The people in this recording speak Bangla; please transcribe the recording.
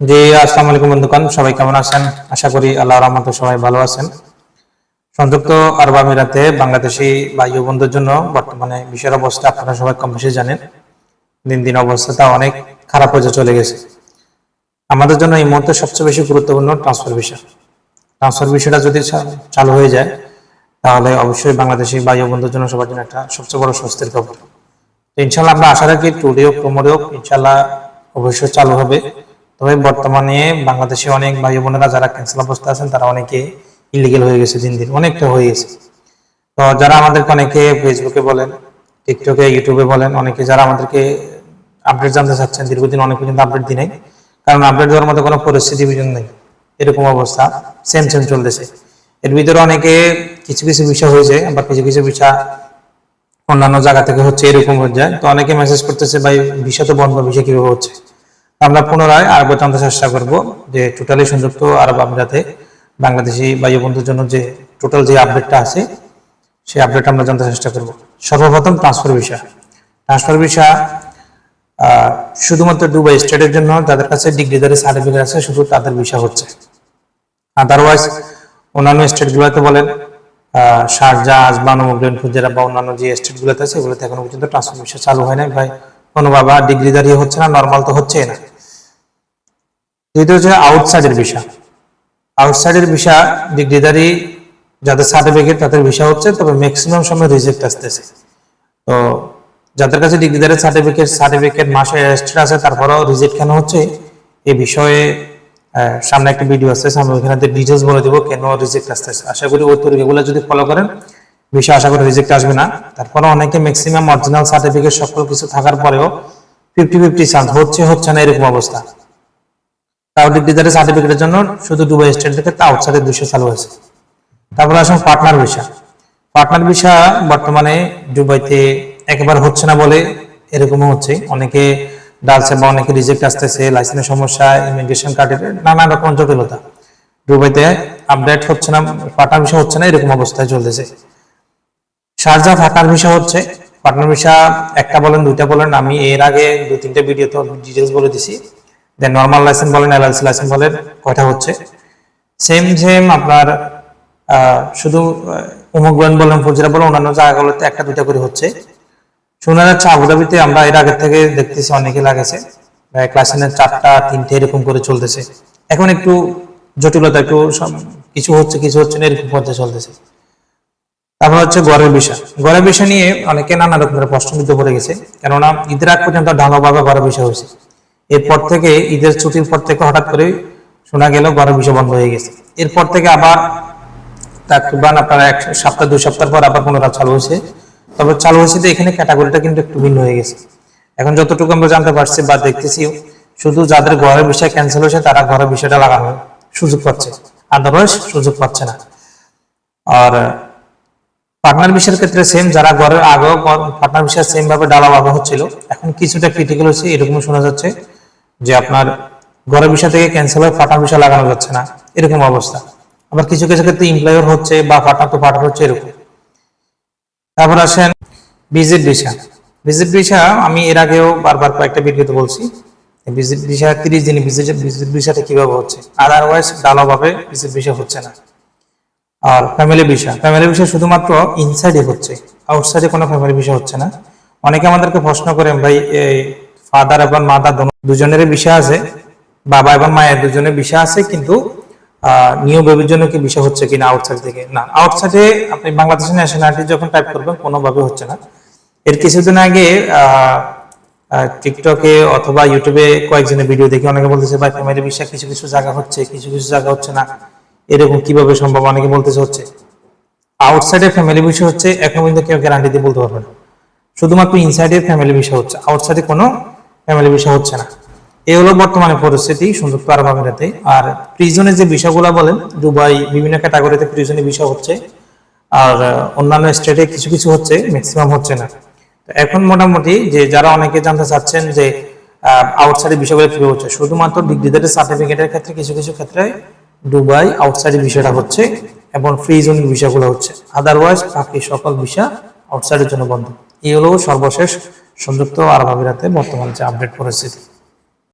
জি, আসসালামু আলাইকুম বন্ধুগণ, সবাই কেমন আছেন? আশা করি আল্লাহ রহমতে সবাই ভালো আছেন। সংযুক্ত আরব আমিরাতে বাংলাদেশি বায়ু বন্ধুর জন্য বর্তমানে বিশ্বের অবস্থা আপনারা সবাই কম বেশি জানেন। দিন দিন অবস্থাটা অনেক খারাপ হয়ে চলে গেছে। আমাদের জন্য এই মুহূর্তে সবচেয়ে বেশি গুরুত্বপূর্ণ ট্রান্সফার বিষয় ট্রান্সফার বিষয়টা যদি চালু হয়ে যায়, তাহলে অবশ্যই বাংলাদেশি বায়ু বন্ধুর জন্য সবার জন্য একটা সবচেয়ে বড় স্বস্তির খবর। ইনশাল্লাহ আমরা আশা রাখি টুডে হোক হোক ইনশাল্লাহ অবশ্যই চালু হবে। তবে বর্তমানে বাংলাদেশে অনেক ভাই বোনেরা যারা ক্যান্সেল অবস্থা আছেন, তারা অনেকে ইলিগেল হয়ে গেছে দিন দিন, অনেকটা হয়ে গেছে। তো যারা আমাদেরকে অনেকে ফেসবুকে বলেন টিকটকে ইউটিউবে বলেন, অনেকে যারা আমাদেরকে আপডেট জানতে চাচ্ছেন, দীর্ঘদিন অনেক পর্যন্ত আপডেট দিই নাই, কারণ আপডেট দেওয়ার মতো কোনো পরিস্থিতি বিজন নেই। এরকম অবস্থা সেম সেম চলতেছে। এর ভিতরে অনেকে কিছু কিছু বিষয় হয়েছে, আবার কিছু কিছু বিষয় অন্যান্য জায়গা থেকে হচ্ছে এরকম হয়ে যায়। তো অনেকে মেসেজ করতেছে, ভাই, বিষয় তো বন্ধ, বিষয় কীভাবে হচ্ছে? আমরা পুনরায় আরেকবার জানতে চেষ্টা করব যে টোটালি সংযুক্ত আরব আমিরাতে বাংলাদেশি বায়ু বন্ধুর জন্য যে টোটাল যে আপডেটটা আছে সেই আপডেট আমরা জানতে চেষ্টা করব। সর্বপ্রথম ট্রান্সফার ভিসা ট্রান্সফার ভিসা শুধুমাত্র দুবাই স্টেটের জন্য তাদের কাছে ডিগ্রিদারি সার্টিফিকেট আছে শুধু তাদের ভিসা হচ্ছে। আদারওয়াইজ অন্যান্য স্টেটগুলোতে বলেন আহ, শারজাহ আজমান মুগলেন ফুজেরা বা অন্যান্য যে স্টেটগুলোতে আছে সেগুলোতে এখনও পর্যন্ত ট্রান্সফার ভিসা চালু হয় নাই। ভাই কোনো বাবা ডিগ্রি দাঁড়িয়ে হচ্ছে না নর্মাল তো হচ্ছেই না। দ্বিতীয় হচ্ছে আউটসাইডের বিষয় আউটসাইডের বিষয় ডিগ্রিদারি যাদের সার্টিফিকেট তাদের বিষয় হচ্ছে, তবে ম্যাক্সিমাম সময় রিজেক্ট আসতেছে। তো যাদের কাছে ডিগ্রিদারি সার্টিফিকেট সার্টিফিকেট মাসে রেজিস্টার আছে, তারপরেও রিজেক্ট কেন হচ্ছে? এই বিষয়ে সামনে একটা ভিডিও আসতেছে আমি ওখানে ডিটেলস বলে দেবো, কেন রিজেক্ট আসতেছে। আশা করি ওই তরিকাগুলো যদি ফলো করেন বিষয় আশা করি রিজেক্ট আসবে না। তারপরে অনেকে ম্যাক্সিমাম অরিজিনাল সার্টিফিকেট সকল কিছু থাকার পরেও ফিফটি ফিফটি চান্স হচ্ছে হচ্ছে না, এরকম অবস্থা। তাও ডিগ্রিদারি সার্টিফিকেটের জন্য শুধু দুবাই স্টেট থেকে তা আউটসাইডের বিষয় চালু হয়েছে। তারপরে আসুন পার্টনার ভিসা পার্টনার ভিসা বর্তমানে দুবাইতে একেবারে হচ্ছে না বলে এরকমও হচ্ছে। অনেকে ডালছে বা অনেকে রিজেক্ট আসতেছে লাইসেন্সের সমস্যা ইমিগ্রেশন কার্ডের নানা রকম জটিলতা। দুবাইতে আপডেট হচ্ছে না পার্টনার ভিসা হচ্ছে না, এরকম অবস্থায় চলতেছে। শারজা থাকার ভিসা হচ্ছে। পার্টনার ভিসা একটা বলেন, দুইটা বলেন, আমি এর আগে দুই তিনটে ভিডিও তো ডিটেলস বলে দিছি। দেন নর্মাল লাইসেন্স বলেন এলএলসি লাইসেন্স বলেন, কয়টা হচ্ছে? সেম সেম আপনার শুধু উমুক বলেন ফুজিরা বলেন, অন্যান্য জায়গাগুলোতে একটা, দুইটা করে হচ্ছে। শোনা যাচ্ছে আবুধাবিতে আমরা এর আগে থেকে দেখতেছি অনেকে লাগেছে। ক্লাসের চারটা, তিনটে এরকম করে চলতেছে। এখন একটু জটিলতা, একটু কিছু হচ্ছে কিছু হচ্ছে না, এরকম পর্যায়ে চলতেছে। তারপর হচ্ছে গড়ের বিষয়। গড়ের বিষয় নিয়ে অনেকে নানা রকমের প্রশ্নবিদ্ধ পড়ে গেছে। কেননা ঈদের আগ পর্যন্ত ঢালাভাবে গড়ের বিষয় হয়েছে। এরপর থেকে ঈদের ছুটির পর থেকে হঠাৎ করে শোনা গেল গড়ের বিষয় বন্ধ হয়ে গেছে। এরপর থেকে আবার তাকরিবান আপনার এক সপ্তাহ দুই সপ্তাহ পর আবার পুনরায় চালু হয়েছে। তবে চালু হয়েছে যে এখানে ক্যাটাগরিটা কিন্তু একটু ভিন্ন হয়ে গেছে। এখন যতটুকু আমরা জানতে পারছি বা দেখতেছি শুধু যাদের ঘরের বিষয় ক্যান্সেল হয়েছে তারা ঘরের বিষয়টা লাগানোর সুযোগ পাচ্ছে। আদারওয়াইজ সুযোগ পাচ্ছে না। আর পার্টনার বিষয়ের ক্ষেত্রে সেম যারা ঘরের আগেও পার্টনার বিষয় সেম ভাবে ডালা ভাবে হচ্ছিল এখন কিছুটা ক্রিটিক্যাল হচ্ছে এরকম শোনা যাচ্ছে। যে আপনার ঘরের বিষয় থেকে ক্যান্সেল হয়ে পার্টনার বিষয় লাগানো যাচ্ছে না, এরকম অবস্থা। আবার কিছু কিছু ক্ষেত্রে এমপ্লয়ার হচ্ছে বা ফাটা তো ফাটা হচ্ছে এরকম। তারপর আসেন ভিজিট ভিসা ভিজিট ভিসা আমি এর আগেও বারবার কয়েকটা ভিডিওতে বলছি ভিজিট ভিসা তিরিশ দিনে ভিজিট ভিজিট ভিসাটা কীভাবে হচ্ছে? আদারওয়াইজ ডালাভাবে ভিজিট ভিসা হচ্ছে না। আর ফ্যামিলি ভিসা ফ্যামিলি ভিসা শুধুমাত্র ইনসাইডে হচ্ছে আউটসাইডে কোনো ফ্যামিলি ভিসা হচ্ছে না। অনেকে আমাদেরকে প্রশ্ন করেন, ভাই ফাদার এবং মাদার দুজনেরই বিষয় আছে। বাবা এবং মায়ের দুজনের বিষয় আছে, কিন্তু নিউ বেবির জন্য কি বিষয় হচ্ছে কিনা আউটসাইড থেকে? না আউটসাইডে আপনি বাংলাদেশের ন্যাশনালিটি যখন টাইপ করবেন, কোনোভাবে হচ্ছে না। এর কিছুদিন আগে টিকটকে অথবা ইউটিউবে কয়েকজনের ভিডিও দেখে অনেকে বলতেছে, ভাই ফ্যামিলি বিষয় কিছু কিছু জায়গা হচ্ছে, কিছু কিছু জায়গা হচ্ছে না। এরকম কীভাবে সম্ভব? অনেকে বলতেছে, হচ্ছে। আউটসাইডের ফ্যামিলি বিষয় হচ্ছে, এখন কিন্তু কেউ গ্যারান্টি দিয়ে বলতে পারবে না। শুধুমাত্র ইনসাইডের ফ্যামিলি বিষয় হচ্ছে। আউটসাইডে কোনো ফ্যামিলি বিষয় হচ্ছে না। এই হলো বর্তমানে পরিস্থিতি সংযুক্ত আরব আমিরাতে আর প্রিজনের যে বিষয়গুলো বলেন, দুবাই বিভিন্ন ক্যাটাগরিতে প্রিজনের বিষয় হচ্ছে। আর, অন্যান্য স্টেটে কিছু কিছু হচ্ছে ম্যাক্সিমাম হচ্ছে না। এখন মোটামুটি যে যারা অনেকে জানতে চাচ্ছেন যে আউটসাইডের বিষয়গুলো কীভাবে হচ্ছে, শুধুমাত্র ডিগ্রিদারি সার্টিফিকেটের ক্ষেত্রে কিছু কিছু ক্ষেত্রে দুবাই আউটসাইডের বিষয়টা হচ্ছে এবং ফ্রি বিষয়গুলো হচ্ছে। আদারওয়াইজ বাকি সকল বিষয় আউটসাইডের জন্য বন্ধ। এই হলো সর্বশেষ সংযুক্ত আরব আমিরাতে বর্তমান যে আপডেট পরিস্থিতি